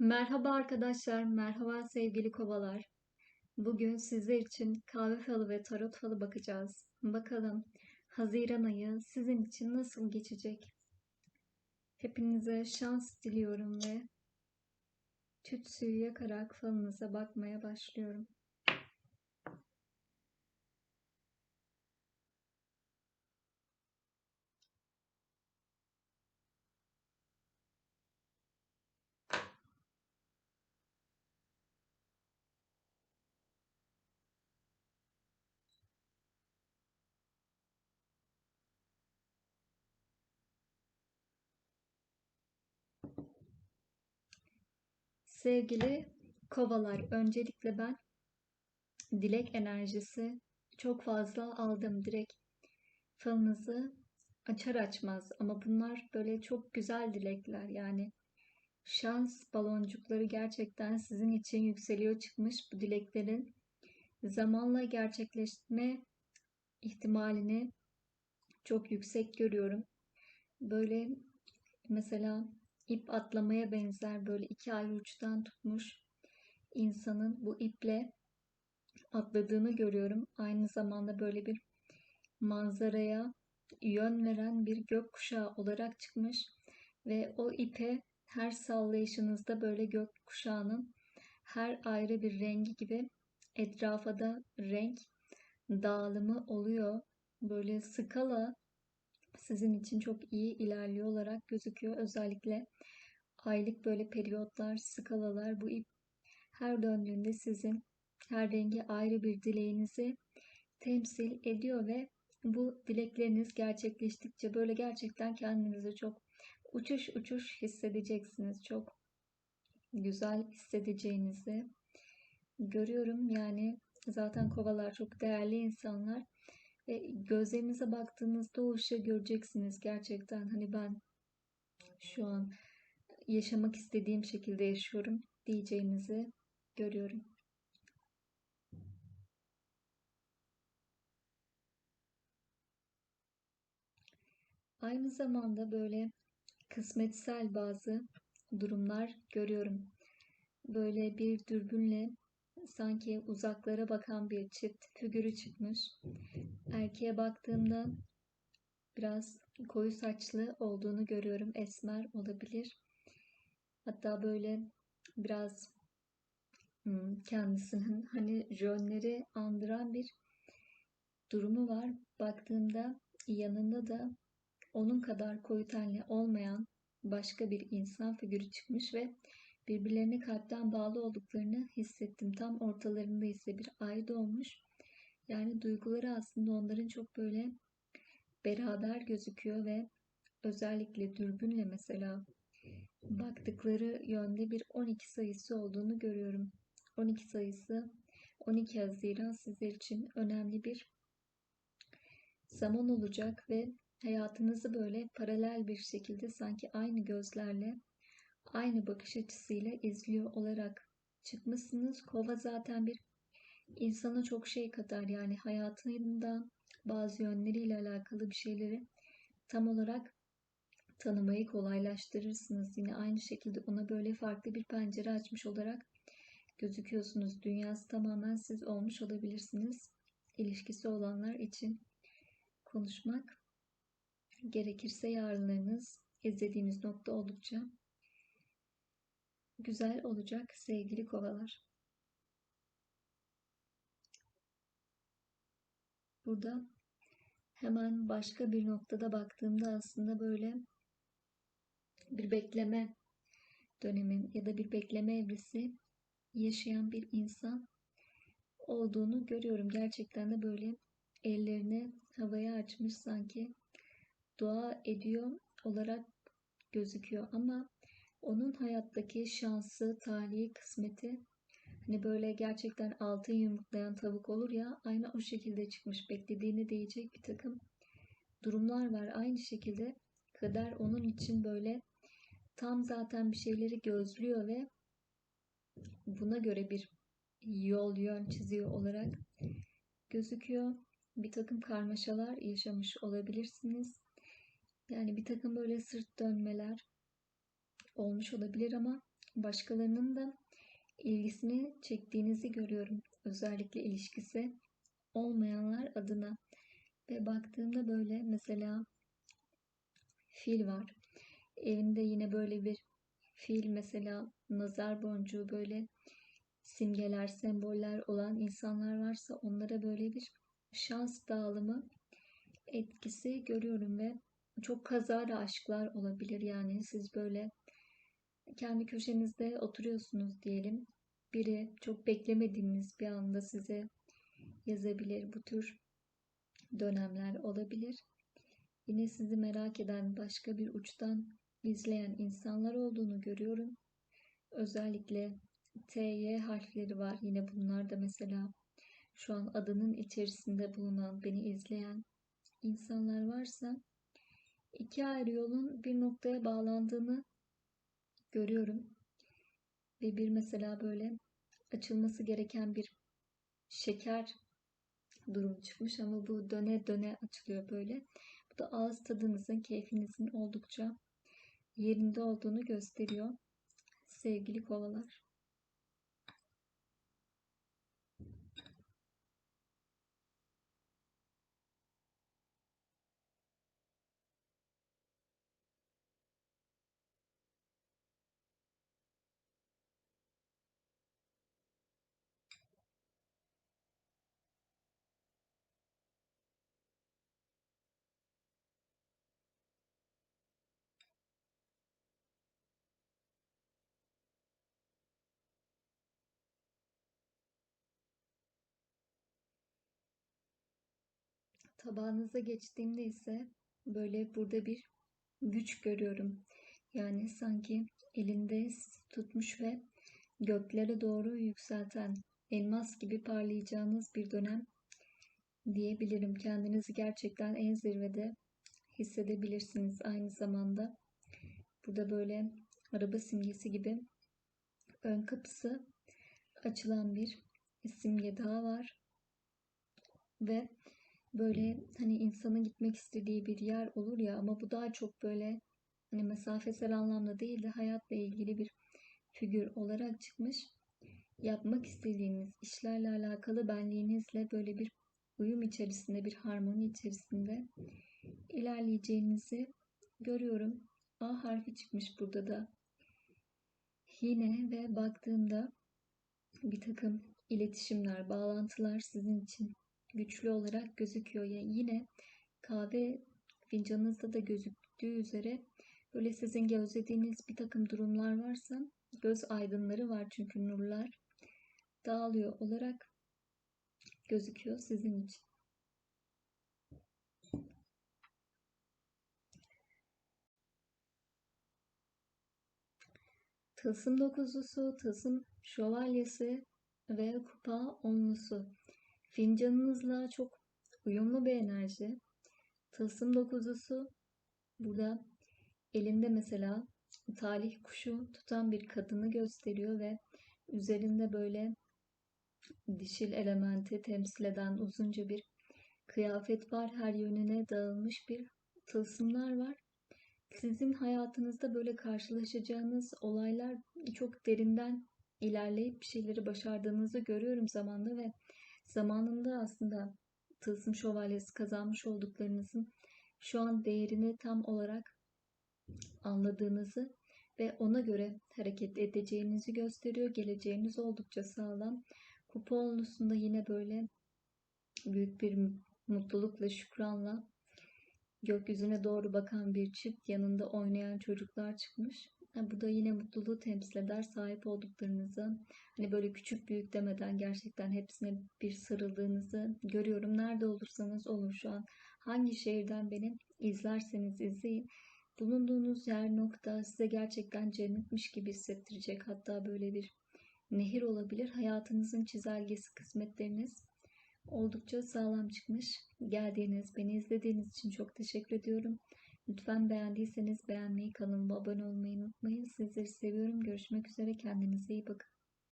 Merhaba arkadaşlar, merhaba sevgili kovalar. Bugün sizler için kahve falı ve tarot falı bakacağız. Bakalım Haziran ayı sizin için nasıl geçecek? Hepinize şans diliyorum ve tütsüyü yakarak falınıza bakmaya başlıyorum. Sevgili kovalar, öncelikle ben dilek enerjisi çok fazla aldım. Direkt falınızı açar açmaz. Ama bunlar böyle çok güzel dilekler. Yani şans baloncukları gerçekten sizin için yükseliyor çıkmış. Bu dileklerin zamanla gerçekleşme ihtimalini çok yüksek görüyorum. Böyle mesela ip atlamaya benzer böyle iki ayrı uçtan tutmuş insanın bu iple atladığını görüyorum. Aynı zamanda böyle bir manzaraya yön veren bir gökkuşağı olarak çıkmış ve o ipe her sallayışınızda böyle gökkuşağının her ayrı bir rengi gibi etrafa da renk dağılımı oluyor. Böyle skala sizin için çok iyi ilerliyor olarak gözüküyor. Özellikle aylık böyle periyotlar, skalalar bu ip her döndüğünde sizin her rengi ayrı bir dileğinizi temsil ediyor ve bu dilekleriniz gerçekleştikçe böyle gerçekten kendinizi çok uçuş uçuş hissedeceksiniz. Çok güzel hissedeceğinizi görüyorum. Yani zaten kovalar çok değerli insanlar ve gözlerinize baktığınızda o ışığı göreceksiniz gerçekten. Hani ben şu an yaşamak istediğim şekilde yaşıyorum diyeceğinizi görüyorum. Aynı zamanda böyle kısmetsel bazı durumlar görüyorum. Böyle bir dürbünle sanki uzaklara bakan bir çift figürü çıkmış. Erkeğe baktığımda biraz koyu saçlı olduğunu görüyorum. Esmer olabilir. Hatta böyle biraz hmm, kendisinin hani jönleri andıran bir durumu var. Baktığımda yanında da onun kadar koyu tenli olmayan başka bir insan figürü çıkmış ve birbirlerine kalpten bağlı olduklarını hissettim. Tam ortalarında ise bir ay doğmuş. Yani duyguları aslında onların çok böyle beraber gözüküyor ve özellikle dürbünle mesela baktıkları yönde bir 12 sayısı olduğunu görüyorum. 12 sayısı 12 Haziran sizler için önemli bir zaman olacak ve hayatınızı böyle paralel bir şekilde sanki aynı gözlerle, aynı bakış açısıyla izliyor olarak çıkmışsınız. Kova zaten bir insana çok şey katar yani hayatında bazı yönleriyle alakalı bir şeyleri tam olarak tanımayı kolaylaştırırsınız. Yine aynı şekilde ona böyle farklı bir pencere açmış olarak gözüküyorsunuz. Dünyası tamamen siz olmuş olabilirsiniz. İlişkisi olanlar için konuşmak gerekirse yarınlarınız izlediğimiz nokta oldukça güzel olacak sevgili kovalar. Burada hemen başka bir noktada baktığımda aslında böyle bir bekleme dönemin ya da bir bekleme evresi yaşayan bir insan olduğunu görüyorum. Gerçekten de böyle ellerini havaya açmış sanki dua ediyor olarak gözüküyor ama onun hayattaki şansı, talihi, kısmeti hani böyle gerçekten altın yumurtlayan tavuk olur ya aynı o şekilde çıkmış beklediğini diyecek bir takım durumlar var. Aynı şekilde kader onun için böyle tam zaten bir şeyleri gözlüyor ve buna göre bir yol yön çiziyor olarak gözüküyor. Bir takım karmaşalar yaşamış olabilirsiniz. Yani bir takım böyle sırt dönmeler olmuş olabilir ama başkalarının da ilgisini çektiğinizi görüyorum. Özellikle ilişkisi olmayanlar adına. Ve baktığımda böyle mesela fil var. Evinde yine böyle bir fil mesela nazar boncuğu böyle simgeler, semboller olan insanlar varsa onlara böyle bir şans dağılımı etkisi görüyorum ve çok kazara aşklar olabilir yani siz böyle kendi köşenizde oturuyorsunuz diyelim. Biri çok beklemediğiniz bir anda size yazabilir. Bu tür dönemler olabilir. Yine sizi merak eden başka bir uçtan izleyen insanlar olduğunu görüyorum. Özellikle T, Y harfleri var. Yine bunlar da mesela şu an adının içerisinde bulunan, beni izleyen insanlar varsa iki ayrı yolun bir noktaya bağlandığını görüyorum. Ve bir mesela böyle açılması gereken bir şeker durum çıkmış ama bu döne döne açılıyor böyle. Bu da ağız tadınızın, keyfinizin oldukça yerinde olduğunu gösteriyor. Sevgili kovalar. Tabağınıza geçtiğimde ise böyle burada bir güç görüyorum. Yani sanki elinde tutmuş ve göklere doğru yükselten elmas gibi parlayacağınız bir dönem diyebilirim. Kendinizi gerçekten en zirvede hissedebilirsiniz aynı zamanda. Burada böyle araba simgesi gibi ön kapısı açılan bir simge daha var. Ve böyle hani insanın gitmek istediği bir yer olur ya ama bu daha çok böyle hani mesafesel anlamda değil de hayatla ilgili bir figür olarak çıkmış. Yapmak istediğiniz işlerle alakalı benliğinizle böyle bir uyum içerisinde, bir harmoni içerisinde ilerleyeceğinizi görüyorum. A harfi çıkmış burada da. Yine ve baktığımda bir takım iletişimler, bağlantılar sizin için güçlü olarak gözüküyor. Yani yine kahve fincanınızda da gözüktüğü üzere böyle sizin gözlediğiniz bir takım durumlar varsa göz aydınları var çünkü nurlar dağılıyor olarak gözüküyor sizin için. Tılsım dokuzlusu, tılsım şövalyesi ve kupa onlusu. Fincanınızla çok uyumlu bir enerji. Tılsım dokuzlusu burada elinde mesela talih kuşu tutan bir kadını gösteriyor ve üzerinde böyle dişil elementi temsil eden uzunca bir kıyafet var. Her yönüne dağılmış bir tılsımlar var. Sizin hayatınızda böyle karşılaşacağınız olaylar çok derinden ilerleyip bir şeyleri başardığınızı görüyorum zamanda ve zamanında aslında tılsım şövalyesi kazanmış olduklarınızın şu an değerini tam olarak anladığınızı ve ona göre hareket edeceğinizi gösteriyor. Geleceğiniz oldukça sağlam. Kupa onlusunda yine böyle büyük bir mutlulukla, şükranla gökyüzüne doğru bakan bir çift yanında oynayan çocuklar çıkmış. Bu da yine mutluluğu temsil eder. Sahip olduklarınızı hani böyle küçük büyük demeden gerçekten hepsine bir sarıldığınızı görüyorum. Nerede olursanız olun şu an. Hangi şehirden beni izlerseniz izleyin. Bulunduğunuz yer nokta size gerçekten cennetmiş gibi hissettirecek. Hatta böyle bir nehir olabilir. Hayatınızın çizelgesi, kısmetleriniz oldukça sağlam çıkmış. Geldiğiniz, beni izlediğiniz için çok teşekkür ediyorum. Lütfen beğendiyseniz beğenmeyi, kanalıma abone olmayı unutmayın. Sizleri seviyorum. Görüşmek üzere. Kendinize iyi bakın.